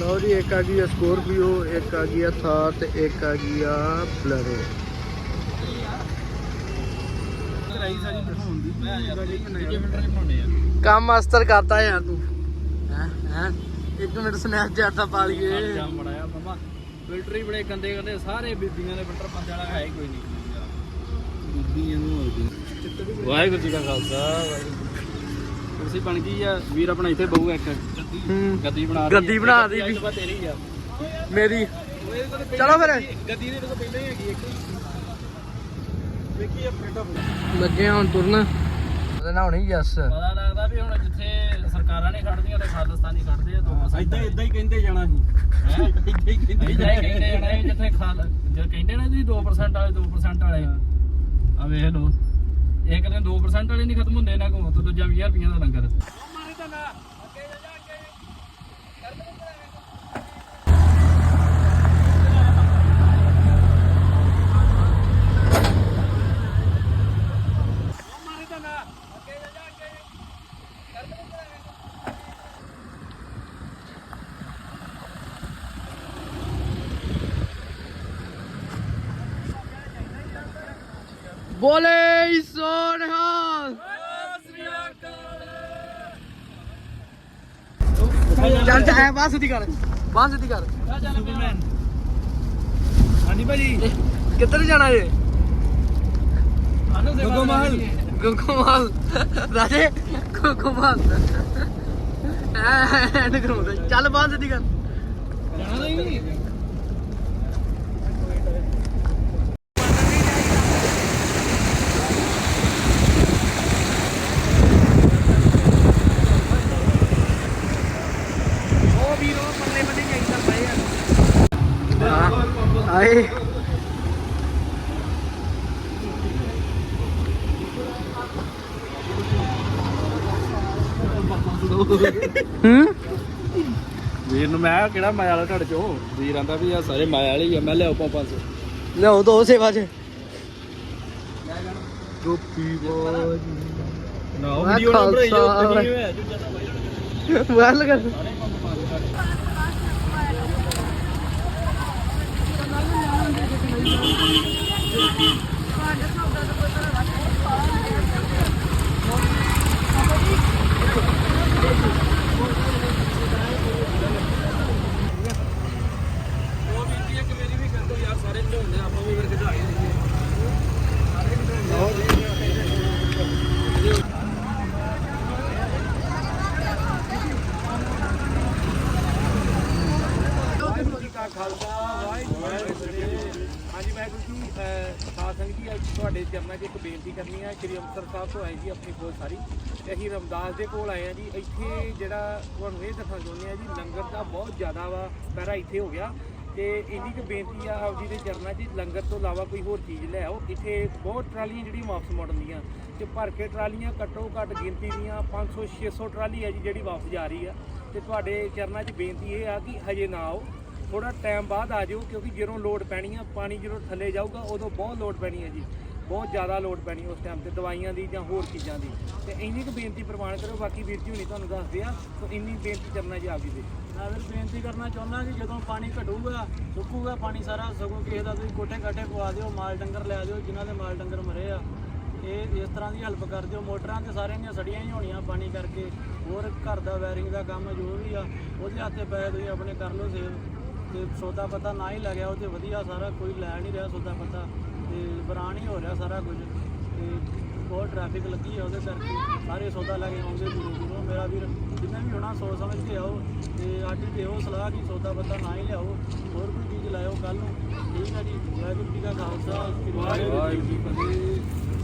ਲਓ ਜੀ ਇੱਕ ਆ ਗਈ ਆ ਸਕੋਰਪੀਓ ਇੱਕ ਆ ਗਈ ਆ ਥਾਰ ਤੇ ਇੱਕ ਆ ਗਈ ਆ ਬਲੈਰੋ। ਕੰਮ ਅਸਤਰ ਕਰਤਾ ਯਾਰ ਤੂੰ। ਹੈ ਹੈ? ਇੱਕ ਮਿੰਟ ਸਨੈਪਚੈਟ ਦਾ ਪਾ ਲਈਏ। ਜਾ ਮੜਾਇਆ ਮਮਾ ਫਿਲਟਰ ਹੀ ਬੜੇ ਗੰਦੇ ਗੰਦੇ ਸਾਰੇ ਬੀਬੀਆਂ ਦੇ ਫਿਲਟਰ ਪੰਜ ਵਾਲਾ ਹੈ ਕੋਈ ਨਹੀਂ। ਬੀਬੀਆਂ ਨੂੰ ਹੋ ਗਈ ਵਾਹਿਗੁਰੂ ਜੀ ਕਾ ਖਾਲਸਾ ਵਾਹਿਗੁਰੂ ਕੁਰਸੀ ਬਣ ਗਈ ਆ ਵੀਰ ਆਪਣਾ ਇੱਥੇ ਬਹੂ ਇੱਕ। ਹੂੰ। ਗੱਦੀ ਬਣਾ ਗੱਦੀ ਬਣਾ ਦੀ ਵੀ। ਤੇਰੀ ਆ। ਮੇਰੀ। ਚਲੋ ਫਿਰ। ਗੱਦੀ ਦੇ ਤੋਂ ਪਹਿਲਾਂ ਹੀ ਹੈਗੀ ਇੱਕ। ਵੇਖੀ ਆਪਣੇ ਟੱਪ ਲੱਗੇ ਹੁਣ ਤੁਰਨ। ਉਹਦੇ ਨਾਲ ਹੋਣੀ ਯਸ। ਪਤਾ ਲੱਗਦਾ ਵੀ ਹੁਣ ਜਿੱਥੇ ਸਰਕਾਰਾਂ ਨੇ ਖੜਦੀਆਂ ਤੇ ਖਾਲਿਸਤਾਨੀ ਖੜਦੇ ਆ 2% ਇਦਾਂ ਇਦਾਂ ਹੀ ਕਹਿੰਦੇ ਜਾਣਾ ਸੀ। ਹੈ? ਇਦਾਂ ਹੀ ਕਹਿੰਦੇ ਕਹਿੰਦੇ ਜਾਣਾ ਇਹ ਜਿੱਥੇ ਖਾਲ ਜੇ ਕਹਿੰਦੇ ਨੇ ਤੁਸੀਂ 2% ਵਾਲੇ 2% ਵਾਲੇ। ਆ ਵੇਖ ਲਓ। ਇੱਕ ਦਿਨ 2% ਵਾਲੇ ਨਹੀਂ ਖਤਮ ਹੁੰਦੇ ਇਹਨਾਂ ਕੋਲ ਤੇ ਦੂਜਾ 20 ਰੁਪਈਆ ਦਾ ਲੰਗਰ। Volei, Sonhal! ਚੱਲ ਚੱਲ ਐ ਬਾਸ ਦੀ ਕਰ ਬਾਸ ਦੀ ਕਰ ਸੁਪਰਮੈਨ ਹਾਂਜੀ ਭਾਜੀ ਕਿੱਧਰ ਜਾਣਾ ਏ ਗੋਗੋ ਮਹਲ ਗੁਗਮਾਲ ਰਾਜੇ ਗੁਗਮਾਲ ਐਂਡ ਕਰਾਉਂਦਾ ਚੱਲ ਬਾਸ ਦੀ ਕਰ ਜਾਣਾ ਨਹੀਂ ਉਹ ਵੀਰੋ ਪੱਲੇ ਪੱਲੇ ਚਾਹੀਦਾ ਪਏ ਆ ਆਏ। ਹੂੰ? ਵੀਰ ਨੂੰ ਮੈਂ ਕਿਹੜਾ ਮਾਇਆ ਵਾਲਾ ਤੁਹਾਡੇ ਚੋਂ? ਵੀਰ ਆਂਦਾ ਵੀ ਆ ਸਾਰੇ ਮਾਇਆ ਵਾਲੇ ਹੀ ਆ। ਮੈਂ ਲਿਆਓ ਪਾ 500 ਲਿਆਓ ਦੋ ਸੇਵਾ ਚ। ਗੋਪੀ ਬਾਜੀ। ਨਾ ਉਹ video ਨਾ ਬਣਾਈ ਜਾਓ, ਕੱਢੀ ਹੋਇਆ? ਜੀ ਵੀ ਕਰ ਦਿਓ ਯਾਰ ਸਾਰੇ ਝੋਨੇ ਆਪਾਂ ਵੀ ਫਿਰ ਖਿਡਾਈ ਲਈਏ ਹਾਂਜੀ ਵਾਹਿਗੁਰੂ ਜੀ ਸਾਧ ਸੰਗਤ ਜੀ, ਅੱਜ ਤੁਹਾਡੇ ਚਰਨਾਂ 'ਚ ਇੱਕ ਬੇਨਤੀ ਕਰਨੀ ਹੈ ਸ਼੍ਰੀ ਅੰਮ੍ਰਿਤਸਰ ਸਾਹਿਬ ਤੋਂ ਆਏ ਜੀ ਆਪਣੀ ਫੌਜ ਸਾਰੀ। ਤੇ ਅਸੀਂ ਰਮਦਾਸ ਦੇ ਕੋਲ ਆਏ ਆ ਜੀ, ਇੱਥੇ ਜਿਹੜਾ ਤੁਹਾਨੂੰ ਇਹ ਦੱਸਣਾ ਚਾਹੁੰਦੇ ਆ ਜੀ, ਲੰਗਰ ਦਾ ਬਹੁਤ ਜ਼ਿਆਦਾ ਵਾ ਪਹਿਰਾ ਇੱਥੇ ਹੋ ਗਿਆ। ਤੇ ਇੰਨੀ ਕੁ ਬੇਨਤੀ ਆ ਆਪ ਜੀ ਦੇ ਚਰਨਾਂ 'ਚ, ਲੰਗਰ ਤੋਂ ਇਲਾਵਾ ਕੋਈ ਹੋਰ ਚੀਜ਼ ਲੈ ਆਓ। ਇੱਥੇ ਬਹੁਤ ਟਰਾਲੀਆਂ ਜਿਹੜੀਆਂ ਵਾਪਸ ਮੁੜਨ ਦੀਆਂ, ਤੇ ਭਰ ਕੇ ਟਰਾਲੀਆਂ ਘੱਟੋ ਘੱਟ ਗਿਣਤੀ ਦੀਆਂ 500 600 ਟਰਾਲੀ ਹੈ ਜੀ, ਜਿਹੜੀ ਵਾਪਸ ਜਾ ਰਹੀ ਆ। ਤੇ ਤੁਹਾਡੇ ਚਰਨਾਂ 'ਚ ਬੇਨਤੀ ਇਹ ਆ ਕਿ ਹਜੇ ਨਾ ਆਓ। ਥੋੜਾ ਟਾਈਮ ਬਾਅਦ ਆ ਜਾਓ, ਕਿਉਂਕਿ ਜਦੋਂ ਲੋਡ ਪੈਣੀ ਆ, ਪਾਣੀ ਜਦੋਂ ਥੱਲੇ ਜਾਊਗਾ, ਉਦੋਂ ਬਹੁਤ ਲੋਡ ਪੈਣੀ ਹੈ ਜੀ। ਬਹੁਤ ਜ਼ਿਆਦਾ ਲੋਡ ਪੈਣੀ ਉਸ ਟਾਈਮ ਤੇ ਦਵਾਈਆਂ ਦੀ ਜਾਂ ਹੋਰ ਚੀਜ਼ਾਂ ਦੀ। ਤੇ ਇੰਨੀ ਕੁ ਬੇਨਤੀ ਪ੍ਰਵਾਨ ਕਰੋ, ਬਾਕੀ ਵੀਰ ਜੀ ਹੁਣੀ ਤੁਹਾਨੂੰ ਦੱਸਦੇ ਆ ਸੋ ਇੰਨੀ ਬੇਨਤੀ ਕਰਨਾ ਜੀ ਆਪ ਜੀ ਦੇ। ਮੈਂ ਫਿਰ ਬੇਨਤੀ ਕਰਨਾ ਚਾਹੁੰਦਾ ਕਿ ਜਦੋਂ ਪਾਣੀ ਘਟੂਗਾ, ਸੁੱਕੂਗਾ ਪਾਣੀ ਸਾਰਾ, ਸਗੋਂ ਕਿਸੇ ਦਾ ਤੁਸੀਂ ਕੋਠੇ ਕਾਠੇ ਪਵਾ ਦਿਓ, ਮਾਲ ਡੰਗਰ ਲੈ ਦਿਓ, ਜਿਨ੍ਹਾਂ ਦੇ ਮਾਲ ਡੰਗਰ ਮਰੇ ਆ, ਇਹ ਇਸ ਤਰ੍ਹਾਂ ਦੀ ਹੈਲਪ ਕਰ ਦਿਓ। ਮੋਟਰਾਂ ਤੇ ਸਾਰਿਆਂ ਦੀਆਂ ਸੜੀਆਂ ਹੀ ਹੋਣੀਆਂ ਪਾਣੀ ਕਰਕੇ, ਹੋਰ ਘਰ ਦਾ ਵਾਇਰਿੰਗ ਦਾ ਕੰਮ ਜੋ ਵੀ ਆ, ਉਹਦੇ ਹੱਥੇ ਪਏ ਤੁਸੀਂ ਆਪਣੇ ਕਰ ਲਓ ਸੇਵ। ਤੇ ਸੌਦਾ ਪਤਾ ਨਾ ਹੀ ਲੱਗਿਆ, ਉਹ ਤੇ ਵਧੀਆ ਸਾਰਾ ਕੋਈ ਲੈ ਨਹੀਂ ਰਿਹਾ ਸੌਦਾ ਪਤਾ ਤੇ ਬਰਾਨ ਹੀ ਹੋ ਰਿਹਾ ਸਾਰਾ ਕੁਝ ਤੇ ਬਹੁਤ ਟ੍ਰੈਫਿਕ ਲੱਗੀ ਹੈ ਉਹਦੇ ਕਰਕੇ, ਸਾਰੇ ਸੌਦਾ ਲੈ ਕੇ ਆਉਂਦੇ ਦੂਰੋਂ ਦੂਰੋਂ। ਮੇਰਾ ਵੀਰ ਜਿੰਨੇ ਵੀ ਹੋਣਾ ਸੋਚ ਸਮਝ ਕੇ ਆਓ ਤੇ ਅੱਜ ਦਿਓ ਸਲਾਹ ਕਿ ਸੌਦਾ ਪਤਾ ਨਾ ਹੀ ਲਿਆਓ, ਹੋਰ ਕੋਈ ਚੀਜ਼ ਲਾਇਓ ਕੱਲ ਨੂੰ। ਠੀਕ ਹੈ ਜੀ, ਵਾਹਿਗੁਰੂ ਜੀ ਕਾ ਖਾਲਸਾ ਵਾਹਿਗੁਰੂ ਜੀ ਕੀ ਫਤਿਹ।